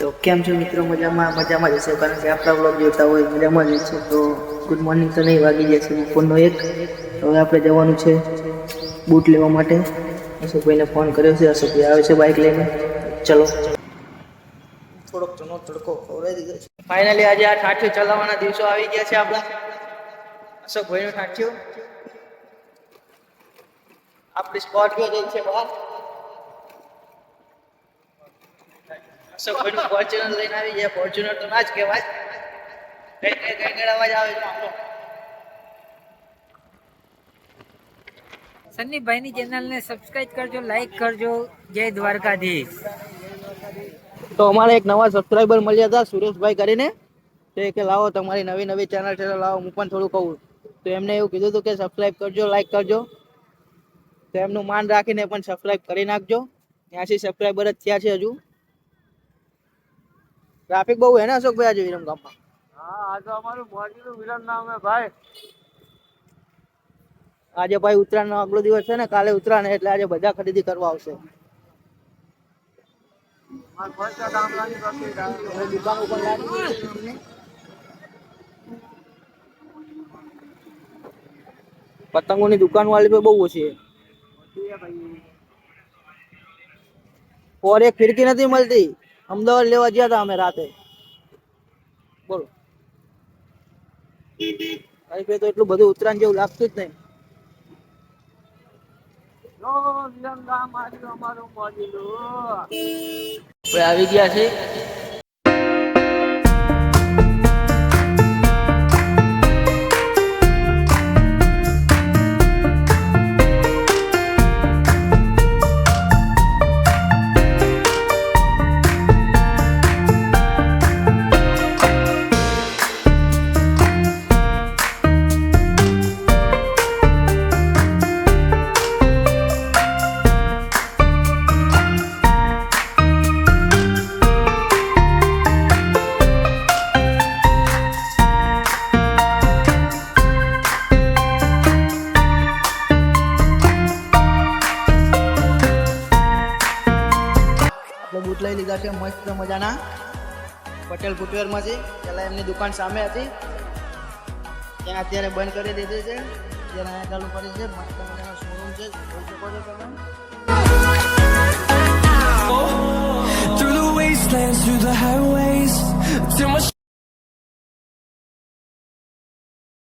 તો કેમ છો મિત્રો? મજામાં મજામાં જ હશે? કારણ કે આપણા બ્લોગ જોતા હોય, મજામાં જ છે તો ગુડ મોર્નિંગ તો નહીં વાગી જશે બપોરનો એક. હવે આપણે જવાનું છે બૂટ લેવા માટે. અશોકભાઈને ફોન કર્યો છે. અશોકભાઈ આવે છે બાઇક લઈને. ચલો. થોડોક ચનો તડકો ખવડાવી ફાઇનલી આજે આ ઠાઠિયું ચલાવવાના દિવસો આવી ગયા છે આપણા. અશોકભાઈનું ઠાઠિયું આપણી ગયો જઈ છે બહાર. અશોકભાઈનું ફોર્ચ્યુનર લઈને આવી જાય ફોર્ચ્યુનર તો ના જ કહેવાય કઈ કઈ કઈ કઈ અવાજ આવે છે આપણો સન્નીભાઈની ચેનલને સબસ્ક્રાઇબ કરજો લાઈક કરજો. જય દ્વારકાધીશ. તો અમારે એક નવા સબસ્ક્રાઇબર મળ્યા હતા સુરેશભાઈ કરીને. તે કે લાવો તમારી નવી નવી ચેનલ છે લાવો હું પણ થોડું કહું. તો એમને એવું કીધું હતું કે સબસ્ક્રાઇબ કરજો લાઈક કરજો. તો એમનું માન રાખીને પણ સબસ્ક્રાઇબ કરી નાખજો. ત્યાંથી સબસ્ક્રાઇબર જ થયા છે હજુ. ટ્રાફિક બહુ હે ને અશોકભાઈ આજે વિરમ ગામમાં? હા આ તો અમારું મોજીનું વિલન નામ હે ભાઈ. આજે ભાઈ ઉત્તરાયણનો આગલો દિવસ છે ને કાલે ઉત્તરાયણ એટલે આજે બધા ખરીદી કરવા આવશે. દુકાન ઉપર લાગી. પતંગોની દુકાન વાળી તો બહુ ઓછી છે ઓર એક ફિરકી નથી મળતી? અમદાવાદ લેવા ગયા હતા અમે રાતે. બોલો. કઈ પાસે તો એટલું બધું ઉત્તરાયણ જેવું લાગતું જ નહીં. આવી ગયા છે બૂટ લઈ લીધા છે મસ્ત મજાના. પટેલ ફૂટવેરમાંથી. પહેલાં એમની દુકાન સામે હતી. ત્યાં અત્યારે બંધ કરી દીધી છે. ત્યારે અહીંયા ચાલુ કરી છે. મસ્ત મજાનો શોરૂમ છે. જોઈ શકો છો તમે. Through the wastelands, through my